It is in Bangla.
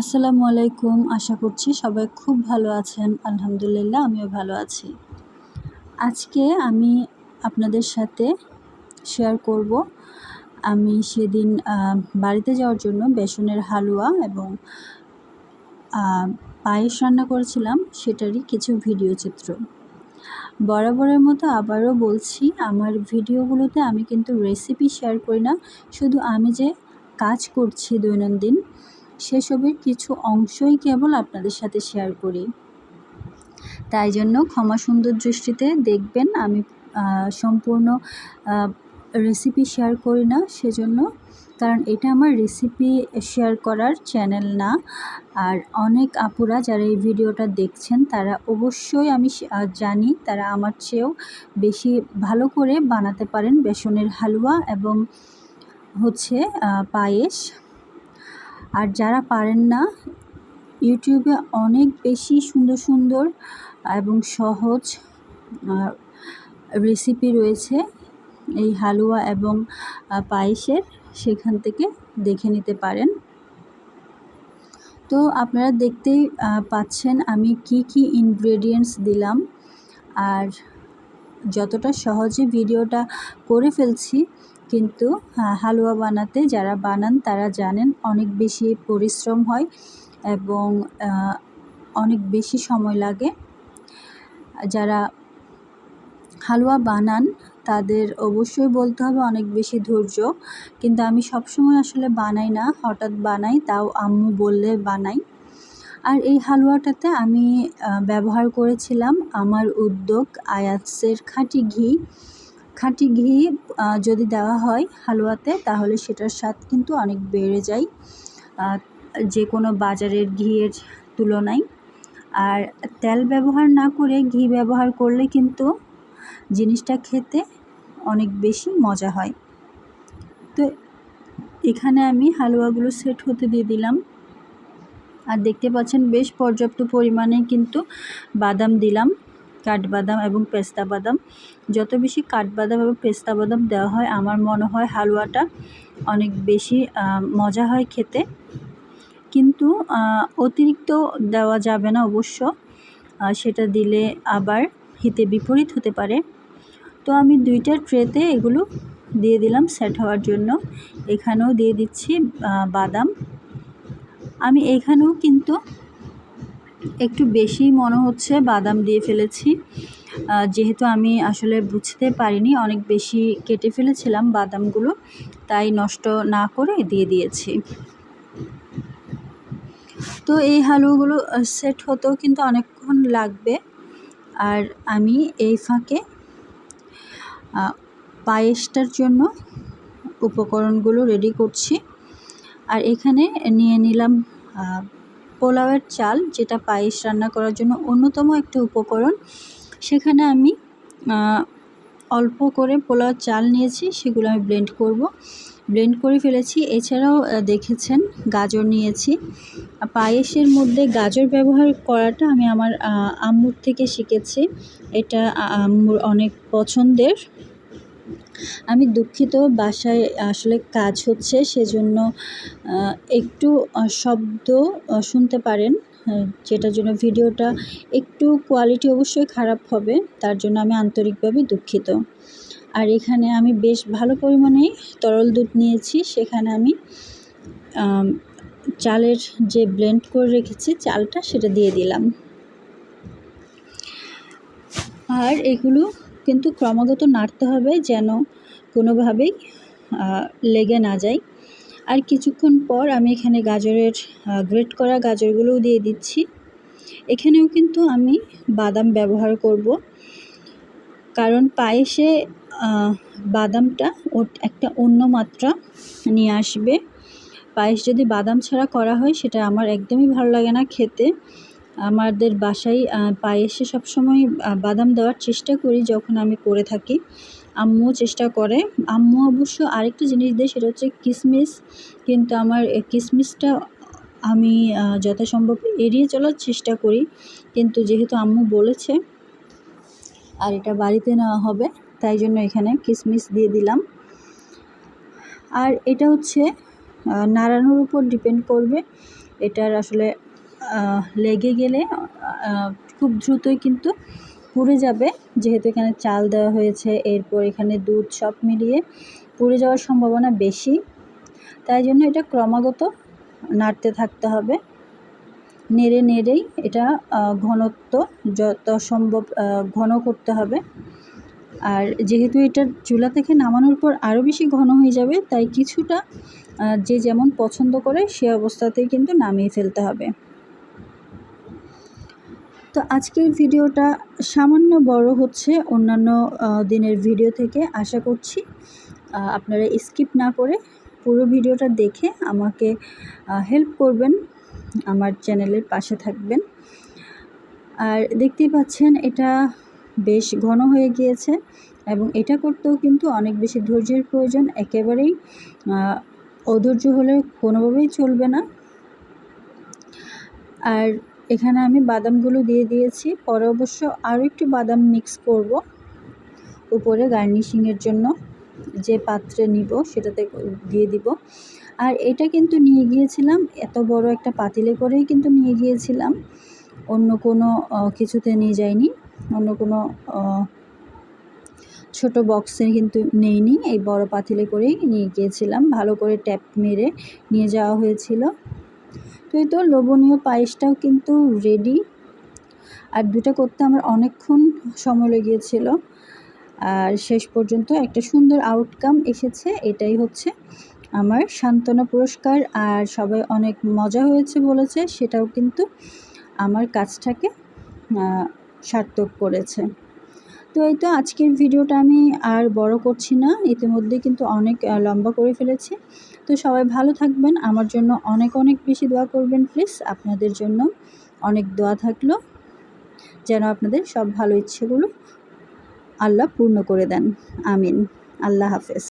আসসালামু আলাইকুম। আশা করছি সবাই খুব ভালো আছেন। আলহামদুলিল্লাহ, আমিও ভালো আছি। আজকে আমি আপনাদের সাথে শেয়ার করব। আমি সেদিন বাড়িতে যাওয়ার জন্য বেসনের হালুয়া এবং পায়েস রান্না করেছিলাম। সেটারই কিছু ভিডিও চিত্র। বরাবরের মতো আবারও বলছি, আমার ভিডিওগুলোতে আমি কিন্তু রেসিপি শেয়ার করি না। শুধু আমি যে কাজ করছি দৈনন্দিন সেসবের কিছু অংশই কেবল আপনাদের সাথে শেয়ার করি। তাই জন্য ক্ষমা সুন্দর দৃষ্টিতে দেখবেন আমি সম্পূর্ণ রেসিপি শেয়ার করি না, সেজন্য। কারণ এটা আমার রেসিপি শেয়ার করার চ্যানেল না। আর অনেক আপুরা যারা এই ভিডিওটা দেখছেন, তারা অবশ্যই আমি জানি তারা আমার চেয়েও বেশি ভালো করে বানাতে পারেন বেসনের হালুয়া এবং হচ্ছে পায়েস। আর যারা পারেন না, ইউটিউবে অনেক বেশি সুন্দর সুন্দর এবং সহজ রেসিপি রয়েছে। এই হালুয়া এবং পায়েসের সেখান থেকে দেখে নিতে পারেন। তো আপনারা দেখতেই পাচ্ছেন আমি কি কি ইনগ্রেডিয়েন্টস দিলাম। আর যতটা সহজে ভিডিওটা করে ফেলছি কিন্তু হালুয়া বানাতে যারা বানান তারা জানেন অনেক বেশি পরিশ্রম হয় এবং অনেক বেশি সময় লাগে। যারা হালুয়া বানান তাদের অবশ্যই বলতে হবে অনেক বেশি ধৈর্য। কিন্তু আমি সবসময় আসলে বানাই না, হঠাৎ বানাই, তাও আম্মু বললে বানাই। আর এই হালুয়াটাতে আমি ব্যবহার করেছিলাম আমার উদ্যোগ আয়াতসের খাঁটি ঘি। খাঁটি ঘি যদি দেওয়া হয় হালুয়াতে, তাহলে সেটার স্বাদ কিন্তু অনেক বেড়ে যায়। যে কোনো বাজারের ঘিয়ের তুলনায়। আর তেল ব্যবহার না করে ঘি ব্যবহার করলে কিন্তু জিনিসটা খেতে অনেক বেশি মজা হয়। তো এখানে আমি হালুয়াগুলো সেট হতে দিয়ে দিলাম। আর দেখতে পাচ্ছেন বেশ পর্যাপ্ত পরিমাণে কিন্তু বাদাম দিলাম। কাঠবাদাম এবং পেস্তা বাদাম। যত বেশি কাঠবাদাম এবং পেস্তা বাদাম দেওয়া হয়, আমার মনে হয় হালুয়াটা অনেক বেশি মজা হয় খেতে। কিন্তু অতিরিক্ত দেওয়া যাবে না অবশ্য। সেটা দিলে আবার হিতে বিপরীত হতে পারে। তো আমি দুইটা ট্রেতে এগুলো দিয়ে দিলাম সেট হওয়ার জন্য। এখানেও দিয়ে দিচ্ছি বাদাম। আমি এখানেও কিন্তু একটু বেশি মনে হচ্ছে, বাদাম দিয়ে ফেলেছি। যেহেতু আমি আসলে বুঝতে পারিনি, অনেক বেশি কেটে ফেলেছিলাম বাদামগুলো, তাই নষ্ট না করে দিয়ে দিয়েছি। তো এই হালুয়াগুলো সেট হতেও কিন্তু অনেকক্ষণ লাগবে। আর আমি এই ফাঁকে পায়েসটার জন্য উপকরণগুলো রেডি করছি। আর এখানে নিয়ে নিলাম পোলাওয়ের চাল, যেটা পায়েস রান্না করার জন্য অন্যতম একটা উপকরণ। সেখানে আমি অল্প করে পোলাও চাল নিয়েছি, সেগুলো আমি ব্লেন্ড করব। ব্লেন্ড করে ফেলেছি। এছাড়াও দেখেছেন, গাজর নিয়েছি। পায়েসের মধ্যে গাজর ব্যবহার করাটা আমি আমার আম্মুর থেকে শিখেছি। এটা আম্মুর অনেক পছন্দের। আমি দুঃখিত, বাসায় আসলে কাজ হচ্ছে, সেজন্য একটু শব্দ শুনতে পারেন যেটার জন্য ভিডিওটা একটু কোয়ালিটি অবশ্যই খারাপ হবে, তার জন্য আমি আন্তরিকভাবে দুঃখিত। আর এখানে আমি বেশ ভালো পরিমাণে তরল দুধ নিয়েছি, সেখানে আমি চালের যে ব্লেন্ড করে রেখেছি, চালটা সেটা দিয়ে দিলাম। আর এগুলো কিন্তু ক্রমাগত নাড়তে হবে যেন কোনোভাবেই লেগে না যায়। আর কিছুক্ষণ পর আমি এখানে গাজরের গ্রেট করা গাজরগুলোও দিয়ে দিচ্ছি। এখানেও কিন্তু আমি বাদাম ব্যবহার করব। কারণ পায়েসে বাদামটা একটা অন্য মাত্রা নিয়ে আসবে। পায়েস যদি বাদাম ছাড়া করা হয় সেটা আমার একদমই ভালো লাগে না খেতে। আমাদের বাসায় পায়েসে সবসময় বাদাম দেওয়ার চেষ্টা করি যখন আমি করে থাকি। আম্মুও চেষ্টা করে। আম্মু অবশ্য আরেকটা জিনিস দেয়, সেটা হচ্ছে কিশমিশ কিন্তু আমার কিশমিশটা আমি যথাসম্ভব এড়িয়ে চলার চেষ্টা করি। কিন্তু যেহেতু আম্মু বলেছে, আর এটা বাড়িতে নেওয়া হবে, তাই জন্য এখানে কিশমিশ দিয়ে দিলাম। আর এটা হচ্ছে নাড়ানোর উপর ডিপেন্ড করবে। এটার আসলে লেগে গেলে খুব দ্রুতই কিন্তু পুড়ে যাবে। যেহেতু এখানে চাল দেওয়া হয়েছে, এরপর এখানে দুধ সব মিলিয়ে পুড়ে যাওয়ার সম্ভাবনা বেশি। তাই জন্য এটা ক্রমাগত নাড়তে থাকতে হবে। নেড়ে নেড়েই এটা ঘনত্ব যত সম্ভব ঘন করতে হবে। আর যেহেতু এটা চুলা থেকে নামানোর পর আরও বেশি ঘন হয়ে যাবে, তাই কিছুটা যে যেমন পছন্দ করে সে অবস্থাতেই কিন্তু নামিয়ে ফেলতে হবে। তো আজকের ভিডিওটা সামান্য বড় হচ্ছে অন্যান্য দিনের ভিডিও থেকে। আশা করছি আপনারা স্কিপ না করে পুরো ভিডিওটা দেখে আমাকে হেল্প করবেন, আমার চ্যানেলের পাশে থাকবেন। আর দেখতেই পাচ্ছেন, এটা বেশ ঘন হয়ে গিয়েছে এবং এটা করতেও কিন্তু অনেক বেশি ধৈর্যের প্রয়োজন। একেবারেই অধৈর্য হলে কোনোভাবেই চলবে না। আর এখানে আমি বাদামগুলো দিয়ে দিয়েছি। পরে অবশ্য আরও একটু বাদাম মিক্স করব উপরে গার্নিশিংয়ের জন্য। যে পাত্রে নিব সেটাতে দিয়ে দিব। আর এটা কিন্তু নিয়ে গিয়েছিলাম, এত বড় একটা পাতিলে করেই কিন্তু নিয়ে গিয়েছিলাম। অন্য কোনো কিছুতে নিয়ে যাইনি। অন্য কোনো ছোট বক্সে কিন্তু নেইনি। এই বড় পাতিলে করেই নিয়ে গিয়েছিলাম। ভালো করে ট্যাপ মেরে নিয়ে যাওয়া হয়েছিল। তো এই তো লোভনীয় পায়েসটাও কিন্তু রেডি আর দুটা করতে আমার অনেকক্ষণ সময় লেগিয়েছিল আর শেষ পর্যন্ত একটা সুন্দর আউটকাম এসেছে। এটাই হচ্ছে আমার সান্ত্বনা পুরস্কার। আর সবাই অনেক মজা হয়েছে বলেছে, সেটাও কিন্তু আমার কাজটাকে সার্থক করেছে। তো এই তো আজকের ভিডিওটা আমি আর বড় করছি না, ইতিমধ্যে কিন্তু অনেক লম্বা করে ফেলেছি। তো সবাই ভালো থাকবেন, আমার জন্য অনেক অনেক বেশি দোয়া করবেন, প্লিজ। আপনাদের জন্য অনেক দোয়া থাকল, যেন আপনাদের সব ভালো ইচ্ছেগুলো আল্লাহ পূর্ণ করে দেন। আমিন। আল্লাহ হাফেজ।